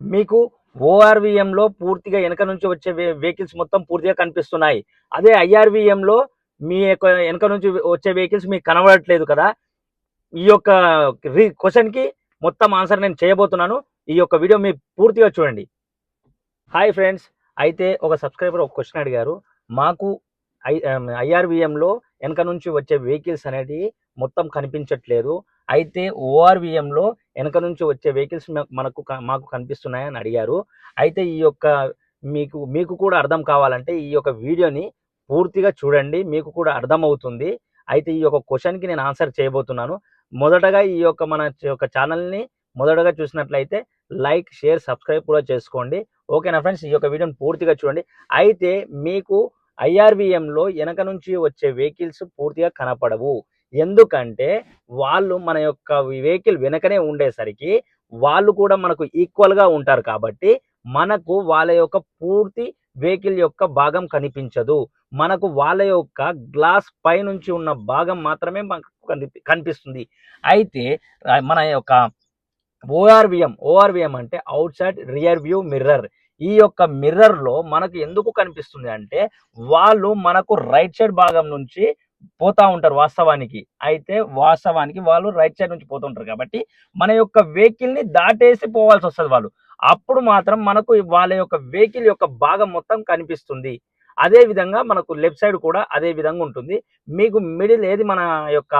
మీకు ఓఆర్విఎంలో పూర్తిగా వెనక నుంచి వచ్చే వెహికల్స్ మొత్తం పూర్తిగా కనిపిస్తున్నాయి. అదే ఐఆర్విఎంలో మీ యొక్క వెనక నుంచి వచ్చే వెహికల్స్ మీకు కనబడట్లేదు కదా. ఈ యొక్క క్వశ్చన్కి మొత్తం ఆన్సర్ నేను చేయబోతున్నాను. ఈ యొక్క వీడియో మీరు పూర్తిగా చూడండి. హాయ్ ఫ్రెండ్స్ అయితే ఒక సబ్స్క్రైబర్ ఒక క్వశ్చన్ అడిగారు. మాకు ఐ ఐఆర్విఎంలో um, వెనక నుంచి వచ్చే వెహికల్స్ అనేది మొత్తం కనిపించట్లేదు. అయితే ఓఆర్విఎంలో వెనక నుంచి వచ్చే వెహికల్స్ మనకు మాకు కనిపిస్తున్నాయని అడిగారు. అయితే ఈ యొక్క మీకు మీకు కూడా అర్థం కావాలంటే ఈ యొక్క వీడియోని పూర్తిగా చూడండి మీకు కూడా అర్థమవుతుంది. అయితే ఈ యొక్క క్వశ్చన్కి నేను ఆన్సర్ చేయబోతున్నాను. మొదటగా ఈ యొక్క మన యొక్క ఛానల్ని మొదటగా చూసినట్లయితే లైక్ షేర్ సబ్స్క్రైబ్ కూడా చేసుకోండి. ఓకేనా ఫ్రెండ్స్? ఈ యొక్క వీడియోని పూర్తిగా చూడండి. అయితే మీకు ఐఆర్విఎంలో వెనక నుంచి వచ్చే వెహికల్స్ పూర్తిగా కనపడవు. ఎందుకంటే వాళ్ళు మన యొక్క వెహికల్ వెనకనే ఉండేసరికి వాళ్ళు కూడా మనకు ఈక్వల్గా ఉంటారు కాబట్టి మనకు వాళ్ళ యొక్క పూర్తి వెహికల్ యొక్క భాగం కనిపించదు. మనకు వాళ్ళ యొక్క గ్లాస్ పై నుంచి ఉన్న భాగం మాత్రమే మనకు కనిపి కనిపిస్తుంది. అయితే మన యొక్క ఓఆర్విఎం ఓఆర్విఎం అంటే outside rear view mirror ఈ యొక్క మిర్రర్లో మనకు ఎందుకు కనిపిస్తుంది అంటే వాళ్ళు మనకు రైట్ సైడ్ భాగం నుంచి పోతా ఉంటారు వాస్తవానికి. అయితే వాస్తవానికి వాళ్ళు రైట్ సైడ్ నుంచి పోతుంటారు కాబట్టి మన యొక్క వెహికల్ని దాటేసి పోవాల్సి వస్తుంది వాళ్ళు. అప్పుడు మాత్రం మనకు వాళ్ళ యొక్క వెహికల్ యొక్క భాగం మొత్తం కనిపిస్తుంది. అదే విధంగా మనకు లెఫ్ట్ సైడ్ కూడా అదే విధంగా ఉంటుంది. మీకు మిడిల్ ఏది మన యొక్క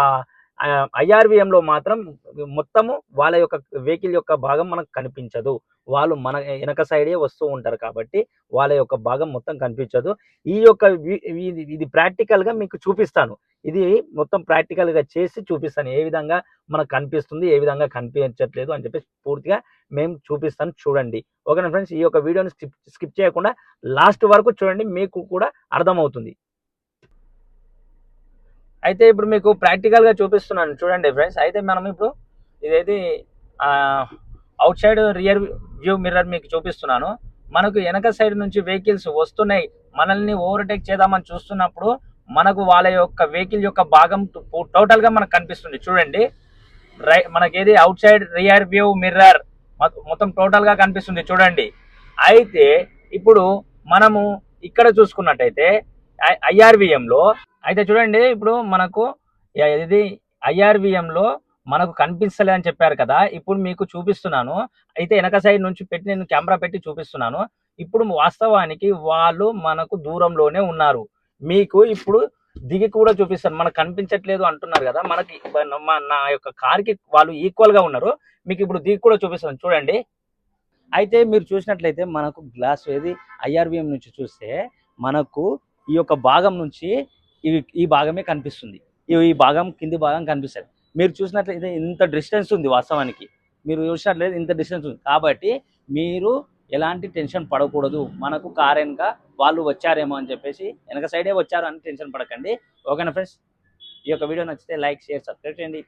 ఐఆర్విఎంలో మాత్రం మొత్తము వాళ్ళ యొక్క వెహికల్ యొక్క భాగం మనకు కనిపించదు. వాళ్ళు మన వెనక సైడే వస్తూ ఉంటారు కాబట్టి వాళ్ళ యొక్క భాగం మొత్తం కనిపించదు. ఈ యొక్క ఇది- ప్రాక్టికల్గా మీకు చూపిస్తాను. ఇది మొత్తం ప్రాక్టికల్గా చేసి చూపిస్తాను. ఏ విధంగా మనకు కనిపిస్తుంది ఏ విధంగా కనిపించట్లేదు అని చెప్పేసి పూర్తిగా మేము చూపిస్తాను. చూడండి. ఓకేనా ఫ్రెండ్స్? ఈ యొక్క వీడియోని స్కిప్ స్కిప్ చేయకుండా లాస్ట్ వరకు చూడండి. మీకు కూడా అర్థమవుతుంది. అయితే ఇప్పుడు మీకు ప్రాక్టికల్గా చూపిస్తున్నాను. చూడండి ఫ్రెండ్స్. అయితే మనం ఇప్పుడు ఇదైతే outside rear view mirror మీకు చూపిస్తున్నాను. మనకు వెనక సైడ్ నుంచి వెహికల్స్ వస్తున్నాయి. మనల్ని ఓవర్టేక్ చేద్దామని చూస్తున్నప్పుడు మనకు వాళ్ళ యొక్క వెహికల్ యొక్క భాగం టోటల్గా మనకు కనిపిస్తుంది. చూడండి. రై మనకేది outside rear view mirror మొత్తం టోటల్గా కనిపిస్తుంది. చూడండి. అయితే ఇప్పుడు మనము ఇక్కడ చూసుకున్నట్టయితే ఐఆర్విఎం లో అయితే చూడండి ఇప్పుడు మనకు ఇది ఐఆర్విఎం లో మనకు కనిపిస్తలే అని చెప్పారు కదా. ఇప్పుడు మీకు చూపిస్తున్నాను. అయితే వెనక సైడ్ నుంచి పెట్టి నేను కెమెరా పెట్టి చూపిస్తున్నాను. ఇప్పుడు వాస్తవానికి వాళ్ళు మనకు దూరంలోనే ఉన్నారు. మీకు ఇప్పుడు దిగి కూడా చూపిస్తాను. మనకు కనిపించట్లేదు అంటున్నారు కదా. మనకి నా యొక్క కార్కి వాళ్ళు ఈక్వల్గా ఉన్నారు. మీకు ఇప్పుడు దిగి కూడా చూపిస్తాను. చూడండి. అయితే మీరు చూసినట్లయితే మనకు గ్లాస్ ఏది? ఐఆర్విఎం నుంచి చూస్తే మనకు ఈ యొక్క భాగం నుంచి ఇవి ఈ భాగమే కనిపిస్తుంది. ఈ- భాగం కింది భాగం కనిపిస్తుంది. మీరు చూసినట్లయితే ఇంత డిస్టెన్స్ ఉంది వాస్తవానికి. మీరు చూసినట్లయితే ఇంత డిస్టెన్స్ ఉంది. కాబట్టి మీరు ఎలాంటి టెన్షన్ పడకూడదు. మనకు కారణంగా వాళ్ళు వచ్చారేమో అని చెప్పేసి వెనక సైడే వచ్చారు అని టెన్షన్ పడకండి. ఓకేనా ఫ్రెండ్స్ ఈ యొక్క వీడియో నచ్చితే లైక్ షేర్ సబ్స్క్రైబ్ చేయండి.